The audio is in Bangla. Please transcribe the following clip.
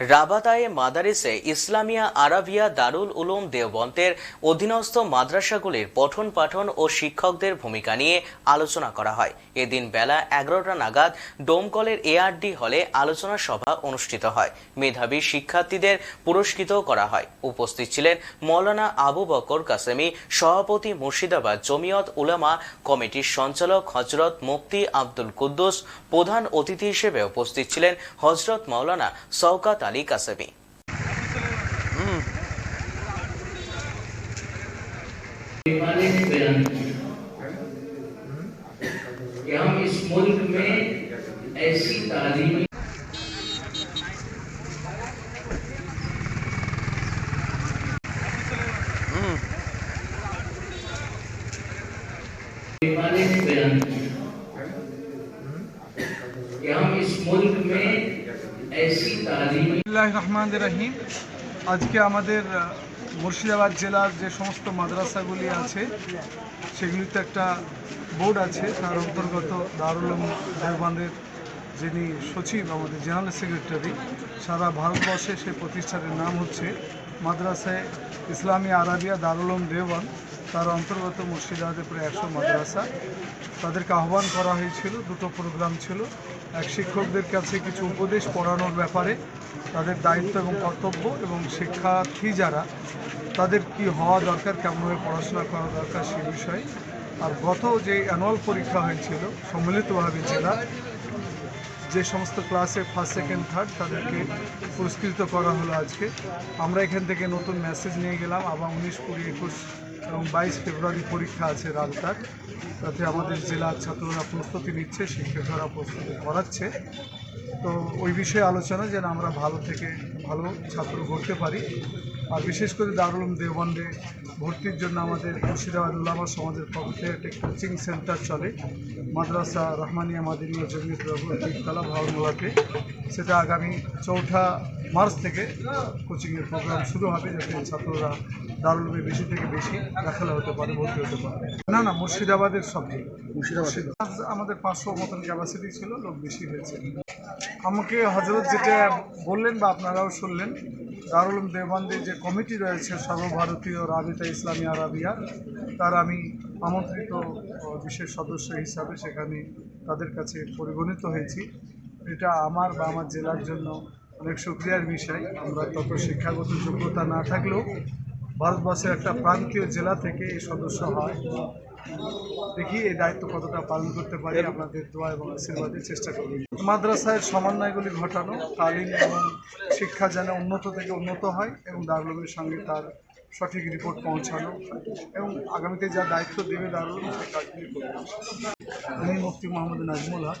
রাবাতায়ে মাদারিসে ইসলামিয়া আরাবিয়া দারুল উলুম দেওবন্তের অধীনস্থ মাদ্রাসাগুলির পঠন পাঠন ও শিক্ষকদের ভূমিকা নিয়ে আলোচনা করা হয়। এদিন বেলা এগারোটা নাগাদ ডোমকলের এআরডি হলে আলোচনা সভা অনুষ্ঠিত হয়। মেধাবী শিক্ষার্থীদের পুরস্কৃত করা হয়। উপস্থিত ছিলেন মৌলানা আবু বকর কাসেমি, সভাপতি মুর্শিদাবাদ জমিয়ত উলামা, কমিটির সঞ্চালক হজরত মুফতি আব্দুল কুদ্দুস, প্রধান অতিথি হিসেবে উপস্থিত ছিলেন হজরত মাওলানা শওকাত ಖಾಲಿ ಕಸಬೆ हम इस मुल्क में ऐसी हम इस मुल्क में রহমান রহিম আজকে আমাদের মুর্শিদাবাদ জেলার যে সমস্ত মাদ্রাসাগুলি আছে, সেগুলিতে একটা বোর্ড আছে, তার অন্তর্গত দারুল উলুম যিনি সচিব, আমাদের জেনারেল সেক্রেটারি, সারা ভারতবর্ষে সেই প্রতিষ্ঠানের নাম হচ্ছে মাদ্রাসায় ইসলামী আরাবিয়া দারুল উলুম দেওবন্দ। তার অন্তর্গত মুর্শিদাবাদে প্রায় একশো মাদ্রাসা। তাদেরকে আহ্বান করা হয়েছিল, দুটো প্রোগ্রাম ছিল। শিক্ষকদের কাছে কিছু উপদেশ পড়ানোর ব্যাপারে তাদের দায়িত্ব এবং কর্তব্য এবং শিক্ষার্থী যারা, তাদের কি হওয়া দরকার কেমনভাবে পড়াশোনা করা দরকার সে বিষয়ে। আর গত যে অ্যানুয়াল পরীক্ষা হয়েছিল, সম্মিলিতভাবে জেলা, যে সমস্ত ক্লাসে ফার্স্ট সেকেন্ড থার্ড তাদেরকে পুরস্কৃত করা হলো আজকে, আমরা এখান থেকে নতুন মেসেজ নিয়ে গেলাম, আবার উনিশ কুড়ি একুশ এবং বাইশ ফেব্রুয়ারি পরীক্ষা আছে রাজঘাট তাতে আমাদের জেলার ছাত্ররা প্রস্তুতি নিচ্ছে, শিক্ষকরা প্রস্তুতি করাচ্ছে। তো ওই বিষয়ে আলোচনা যেন আমরা ভালো থেকে ভালো ছাত্র করতে পারি। আর বিশেষ করে দারুল উলুম দেওবন্দে ভর্তির জন্য আমাদের মুর্শিদাবাদ উলামা সমাজের পক্ষ থেকে একটি কোচিং সেন্টার চলে। মাদ্রাসা রহমানিয়া মাদিনিয়া জমিয়ত রহুল তিনতলা ভবনগুলোতে সেটা আগামী চৌঠা মার্চ থেকে কোচিংয়ের প্রোগ্রাম শুরু হবে যাতে ছাত্ররা দারুলমে বেশি থেকে বেশি দাখেলা হতে পারে ভর্তি হতে পারে। না না মুর্শিদাবাদের সব মুর্শিদাবাদ আমাদের পাঁচশো মতন ক্যাপাসিটি ছিল লোক বেশি হয়েছে। আমাকে হজরত যেটা বললেন বা আপনারাও শুনলেন, দারুল দেওবন্দের যে কমিটি রয়েছে সর্বভারতীয় রাবিতা ইসলামী আরাবিয়া, তার আমি আমন্ত্রিত বিশেষ সদস্য হিসাবে সেখানে তাদের কাছে পরিগণিত হয়েছি। এটা আমার বা আমার জেলার জন্য অনেক সুক্রিয়ার বিষয়। আমরা তত শিক্ষাগত যোগ্যতা না থাকলেও ভারতবর্ষের একটা প্রান্তীয় জেলা থেকে এই সদস্য হয়। দেখি এই দায়িত্ব কতটা পালন করতে পারি, আপনাদের দোয়া এবং আশীর্বাদের চেষ্টা করি মাদ্রাসায় সমন্বয়গুলি ঘটানো, তালিম এবং শিক্ষা যেন উন্নত থেকে উন্নত হয় এবং দারুলের সঙ্গে তার সঠিক রিপোর্ট পৌঁছানো এবং আগামীতে যা দায়িত্ব দেবে দারুল সেই কাজগুলি করবে। আমি Mufti Mohammad Nazmul Haque.